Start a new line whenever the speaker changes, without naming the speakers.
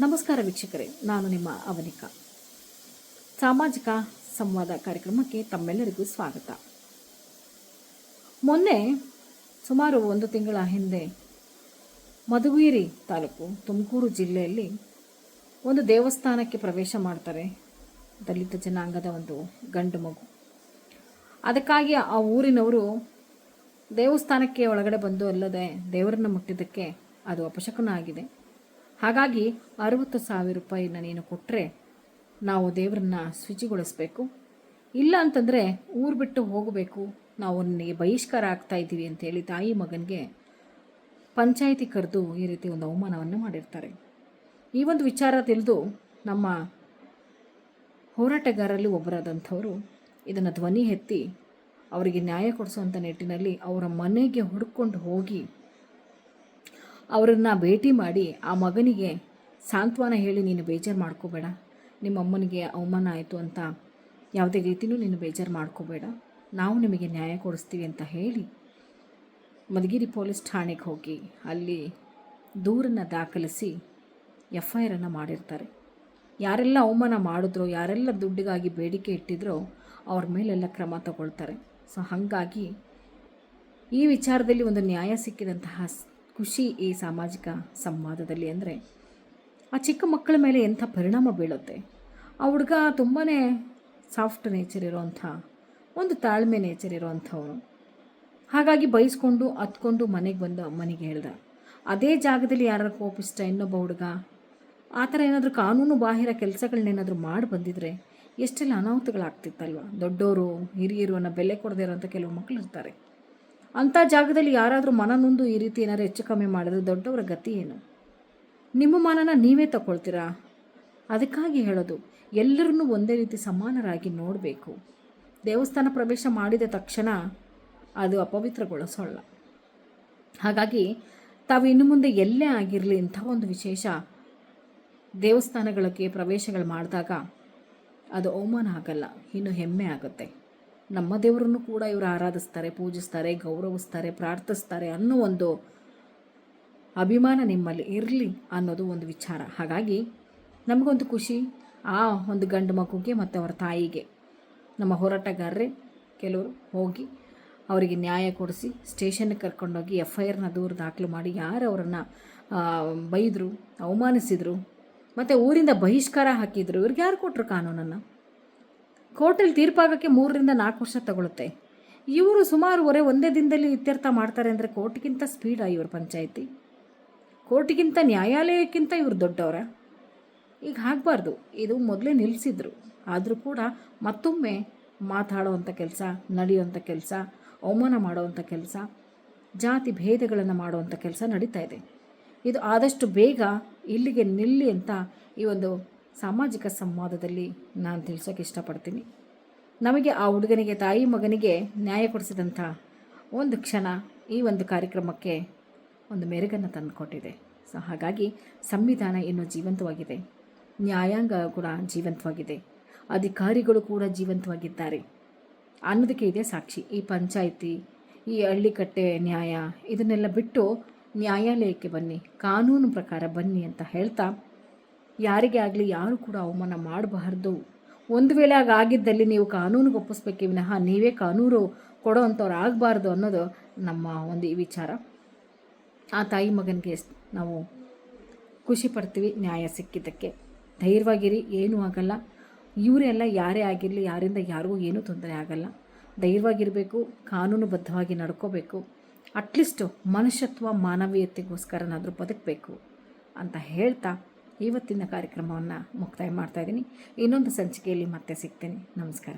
ನಮಸ್ಕಾರ ವೀಕ್ಷಕರೇ, ನಾನು ನಿಮ್ಮ ಅವನಿಕಾ. ಸಾಮಾಜಿಕ ಸಂವಾದ ಕಾರ್ಯಕ್ರಮಕ್ಕೆ ತಮ್ಮೆಲ್ಲರಿಗೂ ಸ್ವಾಗತ. ಮೊನ್ನೆ, ಸುಮಾರು ಒಂದು ತಿಂಗಳ ಹಿಂದೆ, ಮಧುಗಿರಿ ತಾಲೂಕು ತುಮಕೂರು ಜಿಲ್ಲೆಯಲ್ಲಿ ಒಂದು ದೇವಸ್ಥಾನಕ್ಕೆ ಪ್ರವೇಶ ಮಾಡ್ತಾರೆ ದಲಿತ ಜನಾಂಗದ ಒಂದು ಗಂಡು ಮಗು. ಅದಕ್ಕಾಗಿ ಆ ಊರಿನವರು ದೇವಸ್ಥಾನಕ್ಕೆ ಒಳಗಡೆ ಬಂದು ಅಲ್ಲದೆ ದೇವರನ್ನು ಮುಟ್ಟಿದ್ದಕ್ಕೆ ಅದು ಅಪಶಕನ ಆಗಿದೆ. ಹಾಗಾಗಿ ಅರವತ್ತು ಸಾವಿರ ರೂಪಾಯಿನ ನೀನು ಕೊಟ್ಟರೆ ನಾವು ದೇವರನ್ನ ಶುಚಿಗೊಳಿಸ್ಬೇಕು. ಇಲ್ಲ ಅಂತಂದರೆ ಊರು ಬಿಟ್ಟು ಹೋಗಬೇಕು. ನಾವು ನಿನಗೆ ಬಹಿಷ್ಕಾರ ಆಗ್ತಾ ಇದ್ದೀವಿ ಅಂತೇಳಿ ತಾಯಿ ಮಗನಿಗೆ ಪಂಚಾಯಿತಿ ಕರೆದು ಈ ರೀತಿ ಒಂದು ಅವಮಾನವನ್ನು ಮಾಡಿರ್ತಾರೆ. ಈ ಒಂದು ವಿಚಾರ ತಿಳಿದು ನಮ್ಮ ಹೋರಾಟಗಾರರಲ್ಲಿ ಒಬ್ಬರಾದಂಥವರು ಇದನ್ನು ಧ್ವನಿ ಎತ್ತಿ ಅವರಿಗೆ ನ್ಯಾಯ ಕೊಡಿಸುವಂಥ ನಿಟ್ಟಿನಲ್ಲಿ ಅವರ ಮನೆಗೆ ಹುಡ್ಕೊಂಡು ಹೋಗಿ ಅವರನ್ನು ಭೇಟಿ ಮಾಡಿ ಆ ಮಗನಿಗೆ ಸಾಂತ್ವನ ಹೇಳಿ ನೀನು ಬೇಜಾರು ಮಾಡ್ಕೋಬೇಡ. ನಿಮ್ಮ ಅಮ್ಮನಿಗೆ ಅವಮಾನ ಆಯಿತು ಅಂತ ಯಾವುದೇ ರೀತಿಯೂ ನೀನು ಬೇಜಾರು ಮಾಡ್ಕೋಬೇಡ. ನಾವು ನಿಮಗೆ ನ್ಯಾಯ ಕೊಡಿಸ್ತೀವಿ ಅಂತ ಹೇಳಿ ಮಧುಗಿರಿ ಪೊಲೀಸ್ ಠಾಣೆಗೆ ಹೋಗಿ ಅಲ್ಲಿ ದೂರನ್ನು ದಾಖಲಿಸಿ ಎಫ್ ಐ ಆರನ್ನು ಮಾಡಿರ್ತಾರೆ. ಯಾರೆಲ್ಲ ಅವಮಾನ ಮಾಡಿದ್ರೋ, ಯಾರೆಲ್ಲ ದುಡ್ಡಿಗಾಗಿ ಬೇಡಿಕೆ ಇಟ್ಟಿದ್ರೋ ಅವ್ರ ಮೇಲೆಲ್ಲ ಕ್ರಮ ತಗೊಳ್ತಾರೆ. ಸೊ, ಹಾಗಾಗಿ ಈ ವಿಚಾರದಲ್ಲಿ ಒಂದು ನ್ಯಾಯ ಸಿಕ್ಕಿದಂತಹ ಖುಷಿ ಈ ಸಾಮಾಜಿಕ ಸಂವಾದದಲ್ಲಿ ಅಂದರೆ, ಆ ಚಿಕ್ಕ ಮಕ್ಕಳ ಮೇಲೆ ಎಂಥ ಪರಿಣಾಮ ಬೀಳುತ್ತೆ? ಆ ಹುಡುಗ ತುಂಬಾ ಸಾಫ್ಟ್ ನೇಚರ್ ಇರೋವಂಥ, ಒಂದು ತಾಳ್ಮೆ ನೇಚರ್ ಇರೋವಂಥವನು. ಹಾಗಾಗಿ ಬೈಸ್ಕೊಂಡು ಹತ್ಕೊಂಡು ಮನೆಗೆ ಬಂದು ಅಮ್ಮನಿಗೆ ಹೇಳ್ದ, ಅದೇ ಜಾಗದಲ್ಲಿ ಯಾರು ಕೋಪಿಸ್ತ ಇನ್ನೊಬ್ಬ ಹುಡುಗ, ಆ ಥರ ಏನಾದರೂ ಕಾನೂನು ಬಾಹಿರ ಕೆಲಸಗಳನ್ನೇನಾದರೂ ಮಾಡಿ ಬಂದಿದ್ರೆ ಎಷ್ಟೆಲ್ಲ ಅನಾಹುತಗಳಾಗ್ತಿತ್ತಲ್ವ? ದೊಡ್ಡವರು ಹಿರಿಯರು ಅನ್ನೋ ಬೆಲೆ ಕೊಡದೇ ಇರೋಂಥ ಕೆಲವು ಮಕ್ಕಳು ಇರ್ತಾರೆ. ಅಂಥ ಜಾಗದಲ್ಲಿ ಯಾರಾದರೂ ಮನನೊಂದು ಈ ರೀತಿ ಏನಾದ್ರು ಹೆಚ್ಚು ಕಮ್ಮಿ ಮಾಡಿದ್ರೆ ದೊಡ್ಡವರ ಗತಿ ಏನು? ನಿಮ್ಮ ಮನನ ನೀವೇ ತಗೊಳ್ತೀರಾ ಅದಕ್ಕಾಗಿ ಹೇಳೋದು, ಎಲ್ಲರನ್ನೂ ಒಂದೇ ರೀತಿ ಸಮಾನರಾಗಿ ನೋಡಬೇಕು. ದೇವಸ್ಥಾನ ಪ್ರವೇಶ ಮಾಡಿದ ತಕ್ಷಣ ಅದು ಅಪವಿತ್ರಗೊಳಿಸೋಲ್ಲ. ಹಾಗಾಗಿ ತಾವು ಇನ್ನು ಮುಂದೆ ಎಲ್ಲೇ ಆಗಿರಲಿ ಇಂಥ ಒಂದು ವಿಶೇಷ ದೇವಸ್ಥಾನಗಳಿಗೆ ಪ್ರವೇಶಗಳು ಮಾಡಿದಾಗ ಅದು ಅವಮಾನ ಆಗಲ್ಲ, ಇನ್ನು ಹೆಮ್ಮೆ ಆಗುತ್ತೆ. ನಮ್ಮ ದೇವರನ್ನು ಕೂಡ ಇವರು ಆರಾಧಿಸ್ತಾರೆ, ಪೂಜಿಸ್ತಾರೆ, ಗೌರವಿಸ್ತಾರೆ, ಪ್ರಾರ್ಥಿಸ್ತಾರೆ ಅನ್ನೋ ಒಂದು ಅಭಿಮಾನ ನಿಮ್ಮಲ್ಲಿ ಇರಲಿ ಅನ್ನೋದು ಒಂದು ವಿಚಾರ. ಹಾಗಾಗಿ ನಮಗೊಂದು ಖುಷಿ, ಆ ಒಂದು ಗಂಡು ಮಗುಗೆ ಮತ್ತು ಅವರ ತಾಯಿಗೆ. ನಮ್ಮ ಹೋರಾಟಗಾರರೇ ಕೆಲವರು ಹೋಗಿ ಅವರಿಗೆ ನ್ಯಾಯ ಕೊಡಿಸಿ ಸ್ಟೇಷನ್ಗೆ ಕರ್ಕೊಂಡೋಗಿ ಎಫ್ ಐ ಆರ್ನ ದೂರು ದಾಖಲು ಮಾಡಿ ಯಾರು ಅವರನ್ನು ಬೈದರು, ಅವಮಾನಿಸಿದರು, ಮತ್ತು ಊರಿಂದ ಬಹಿಷ್ಕಾರ ಹಾಕಿದರು, ಇವ್ರಿಗೆ ಯಾರು ಕೊಟ್ಟರು ಕಾನೂನನ್ನು? ಕೋರ್ಟಲ್ಲಿ ತೀರ್ಪಾಗೋಕ್ಕೆ ಮೂರರಿಂದ ನಾಲ್ಕು ವರ್ಷ ತಗೊಳುತ್ತೆ. ಇವರು ಸುಮಾರು ಒರೆ ಒಂದೇ ದಿನದಲ್ಲಿ ಇತ್ಯರ್ಥ ಮಾಡ್ತಾರೆ ಅಂದರೆ ಕೋರ್ಟ್ಗಿಂತ ಸ್ಪೀಡಾ ಇವ್ರ ಪಂಚಾಯಿತಿ. ಕೋರ್ಟ್ಗಿಂತ ನ್ಯಾಯಾಲಯಕ್ಕಿಂತ ಇವರು ದೊಡ್ಡವರ. ಈಗ ಆಗಬಾರ್ದು ಇದು ಮೊದಲೇ ನಿಲ್ಲಿಸಿದ್ರು ಆದರೂ ಕೂಡ ಮತ್ತೊಮ್ಮೆ ಮಾತಾಡೋವಂಥ ಕೆಲಸ ನಡೆಯುವಂಥ ಕೆಲಸ, ಅವಮಾನ ಮಾಡೋವಂಥ ಕೆಲಸ, ಜಾತಿ ಭೇದಗಳನ್ನು ಮಾಡುವಂಥ ಕೆಲಸ ನಡೀತಾ ಇದೆ. ಇದು ಆದಷ್ಟು ಬೇಗ ಇಲ್ಲಿಗೆ ನಿಲ್ಲಿ ಅಂತ ಈ ಒಂದು ಸಾಮಾಜಿಕ ಸಂವಾದದಲ್ಲಿ ನಾನು ತಿಳಿಸೋಕೆ ಇಷ್ಟಪಡ್ತೀನಿ. ನಮಗೆ ಆ ಹುಡುಗನಿಗೆ, ತಾಯಿ ಮಗನಿಗೆ ನ್ಯಾಯ ಕೊಡಿಸಿದಂಥ ಒಂದು ಕ್ಷಣ ಈ ಒಂದು ಕಾರ್ಯಕ್ರಮಕ್ಕೆ ಒಂದು ಮೆರುಗನ್ನು ತಂದುಕೊಟ್ಟಿದೆ. ಸೊ, ಹಾಗಾಗಿ ಸಂವಿಧಾನ ಇನ್ನೂ ಜೀವಂತವಾಗಿದೆ. ನ್ಯಾಯಾಂಗ ಕೂಡ ಜೀವಂತವಾಗಿದೆ. ಅಧಿಕಾರಿಗಳು ಕೂಡ ಜೀವಂತವಾಗಿದ್ದಾರೆ. ಅನ್ನೋದಕ್ಕೆ ಇದೆ ಸಾಕ್ಷಿ. ಈ ಪಂಚಾಯಿತಿ, ಈ ಹಳ್ಳಿಕಟ್ಟೆ ನ್ಯಾಯ, ಇದನ್ನೆಲ್ಲ ಬಿಟ್ಟು ನ್ಯಾಯಾಲಯಕ್ಕೆ ಬನ್ನಿ, ಕಾನೂನು ಪ್ರಕಾರ ಬನ್ನಿ ಅಂತ ಹೇಳ್ತಾ ಯಾರಿಗೇ ಆಗಲಿ ಯಾರು ಕೂಡ ಅವಮಾನ ಮಾಡಬಾರ್ದು. ಒಂದು ವೇಳೆ ಆಗಿದ್ದಲ್ಲಿ ನೀವು ಕಾನೂನಿಗೆ ಒಪ್ಪಿಸ್ಬೇಕೇ, ವಿನಃ ನೀವೇ ಕಾನೂನು ಕೊಡೋ ಅಂಥವ್ರು ಆಗಬಾರ್ದು ಅನ್ನೋದು ನಮ್ಮ ಒಂದು ಈ ವಿಚಾರ. ಆ ತಾಯಿ ಮಗನಿಗೆ ನಾವು ಖುಷಿ ಪಡ್ತೀವಿ, ನ್ಯಾಯ ಸಿಕ್ಕಿದ್ದಕ್ಕೆ. ಧೈರ್ಯವಾಗಿರಿ, ಏನೂ ಆಗಲ್ಲ. ಇವರೆಲ್ಲ ಯಾರೇ ಆಗಿರಲಿ, ಯಾರಿಂದ ಯಾರಿಗೂ ಏನೂ ತೊಂದರೆ ಆಗಲ್ಲ. ಧೈರ್ಯವಾಗಿರಬೇಕು ಕಾನೂನುಬದ್ಧವಾಗಿ ನಡ್ಕೋಬೇಕು. ಅಟ್ಲೀಸ್ಟು ಮನುಷ್ಯತ್ವ, ಮಾನವೀಯತೆಗೋಸ್ಕರನಾದರೂ ಬದುಕಬೇಕು ಅಂತ ಹೇಳ್ತಾ ಇವತ್ತಿನ ಕಾರ್ಯಕ್ರಮವನ್ನು ಮುಕ್ತಾಯ ಮಾಡ್ತಾಯಿದ್ದೀನಿ ಇನ್ನೊಂದು ಸಂಚಿಕೆಯಲ್ಲಿ ಮತ್ತೆ ಸಿಗ್ತೀನಿ. ನಮಸ್ಕಾರ.